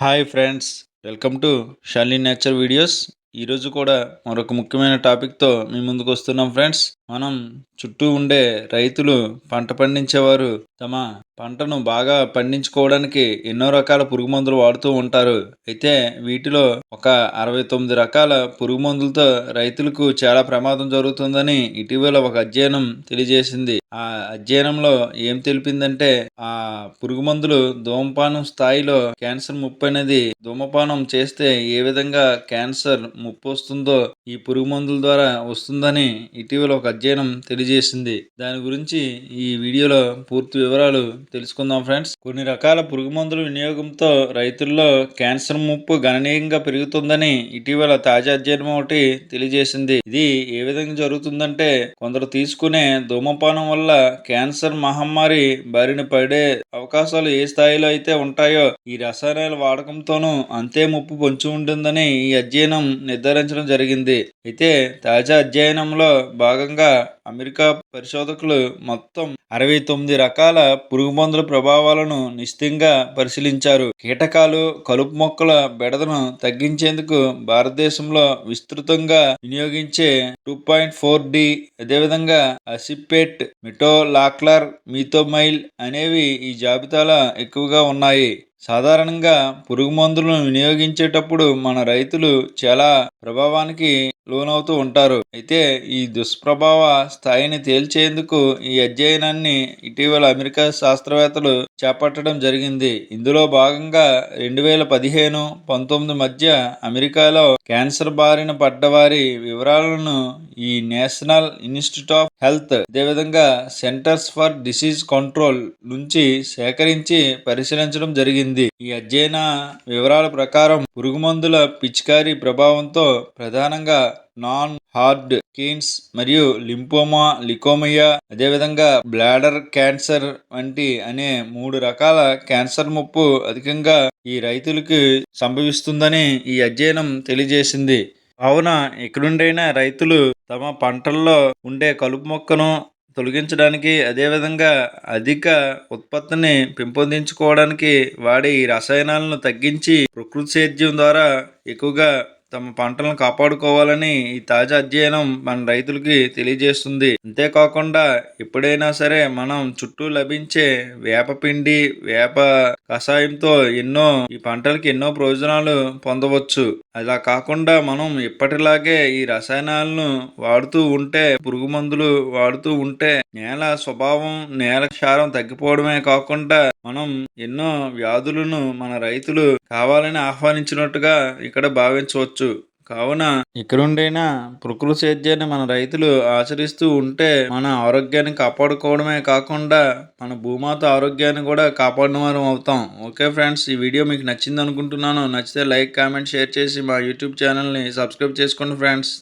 Hi friends welcome to Shali nature videos ఈరోజు కూడా మరొక ముఖ్యమైన టాపిక్తో మీ ముందుకు వస్తున్నాం ఫ్రెండ్స్ మనం చుట్టూ ఉండే రైతులు పంట పండించేవారు తమ పంటను బాగా పండించుకోవడానికి ఎన్నో రకాల పురుగు మందులు వాడుతూ ఉంటారు. అయితే వీటిలో ఒక అరవై తొమ్మిది రకాల పురుగు మందులతో రైతులకు చాలా ప్రమాదం జరుగుతుందని ఇటీవల ఒక అధ్యయనం తెలియజేసింది. ఆ అధ్యయనంలో ఏం తెలిపిందంటే ఆ పురుగు మందులు ధూమపానం స్థాయిలో క్యాన్సర్ ముప్పు అనేది ధూమపానం చేస్తే ఏ విధంగా క్యాన్సర్ ముప్పు వస్తుందో ఈ పురుగు మందుల ద్వారా వస్తుందని ఇటీవల ఒక అధ్యయనం తెలియజేసింది. దాని గురించి ఈ వీడియోలో పూర్తి వివరాలు తెలుసుకుందాం ఫ్రెండ్స్. కొన్ని రకాల పురుగు మందుల వినియోగంతో రైతుల్లో క్యాన్సర్ ముప్పు గణనీయంగా పెరుగుతుందని ఇటీవల తాజా అధ్యయనం ఒకటి తెలియజేసింది. ఇది ఏ విధంగా జరుగుతుందంటే కొందరు తీసుకునే ధూమపానం వల్ల క్యాన్సర్ మహమ్మారి బారిన పడే అవకాశాలు ఏ స్థాయిలో అయితే ఉంటాయో ఈ రసాయనాల వాడకంతోనూ అంతే ముప్పు పొంచి ఉంటుందని ఈ అధ్యయనం నిర్ధారించడం జరిగింది. అయితే తాజా అధ్యయనంలో భాగంగా అమెరికా పరిశోధకులు మొత్తం అరవై తొమ్మిది రకాల పురుగు మందుల ప్రభావాలను నిశ్చితంగా పరిశీలించారు. కీటకాలు కలుపు మొక్కల బెడదను తగ్గించేందుకు భారతదేశంలో విస్తృతంగా వినియోగించే టూ పాయింట్ ఫోర్ డి అదేవిధంగా అసిపేట్ మిటోలాక్లర్ మిథోమైల్ అనేవి ఈ జాబితాలో ఎక్కువగా ఉన్నాయి. సాధారణంగా పురుగు మందులను వినియోగించేటప్పుడు మన రైతులు చాలా ప్రభావానికి లోనవుతూ ఉంటారు. అయితే ఈ దుష్ప్రభావ స్థాయిని తేల్చేందుకు ఈ అధ్యయనాన్ని ఇటీవల అమెరికా శాస్త్రవేత్తలు చేపట్టడం జరిగింది. ఇందులో భాగంగా రెండు వేల పదిహేను పంతొమ్మిది మధ్య అమెరికాలో క్యాన్సర్ బారిన పడ్డవారి వివరాలను ఈ నేషనల్ ఇన్స్టిట్యూట్ ఆఫ్ హెల్త్ అదేవిధంగా సెంటర్స్ ఫర్ డిసీజ్ కంట్రోల్ నుంచి సేకరించి పరిశీలించడం జరిగింది. ఈ అధ్యయన వివరాల ప్రకారం పురుగుమందుల పిచికారీ ప్రభావంతో ప్రధానంగా నాన్ హార్డ్ కీన్స్ మరియు లింపోమా లికోమియా అదేవిధంగా బ్లాడర్ క్యాన్సర్ వంటి అనే మూడు రకాల క్యాన్సర్ ముప్పు అధికంగా ఈ రైతులకి సంభవిస్తుందని ఈ అధ్యయనం తెలియజేసింది. కావున ఎక్కడుండైనా రైతులు తమ పంటల్లో ఉండే కలుపు మొక్కను తొలగించడానికి అదేవిధంగా అధిక ఉత్పత్తిని పెంపొందించుకోవడానికి వాడే ఈ రసాయనాలను తగ్గించి ప్రకృతి సేద్యం ద్వారా ఎక్కువగా తమ పంటలను కాపాడుకోవాలని ఈ తాజా అధ్యయనం మన రైతులకి తెలియజేస్తుంది. అంతేకాకుండా ఎప్పుడైనా సరే మనం చుట్టూ లభించే వేపపిండి వేప కషాయంతో ఎన్నో ఈ పంటలకి ఎన్నో ప్రయోజనాలు పొందవచ్చు. అలా కాకుండా మనం ఎప్పటిలాగే ఈ రసాయనాలను వాడుతూ ఉంటే పురుగు మందులు వాడుతూ ఉంటే నేల స్వభావం నేల క్షారం తగ్గిపోవడమే కాకుండా మనం ఎన్నో వ్యాధులను మన రైతులు కావాలని ఆహ్వానించినట్టుగా ఇక్కడ భావించవచ్చు. కావున ఇక్కడుండైనా ప్రకృతి సేద్యాన్ని మన రైతులు ఆచరిస్తూ ఉంటే మన ఆరోగ్యాన్ని కాపాడుకోవడమే కాకుండా మన భూమాత ఆరోగ్యాన్ని కూడా కాపాడిన వారం అవుతాం. ఓకే ఫ్రెండ్స్ ఈ వీడియో మీకు నచ్చింది అనుకుంటున్నాను నచ్చితే లైక్ కామెంట్ షేర్ చేసి మా యూట్యూబ్ ఛానల్ని సబ్స్క్రైబ్ చేసుకోండి ఫ్రెండ్స్.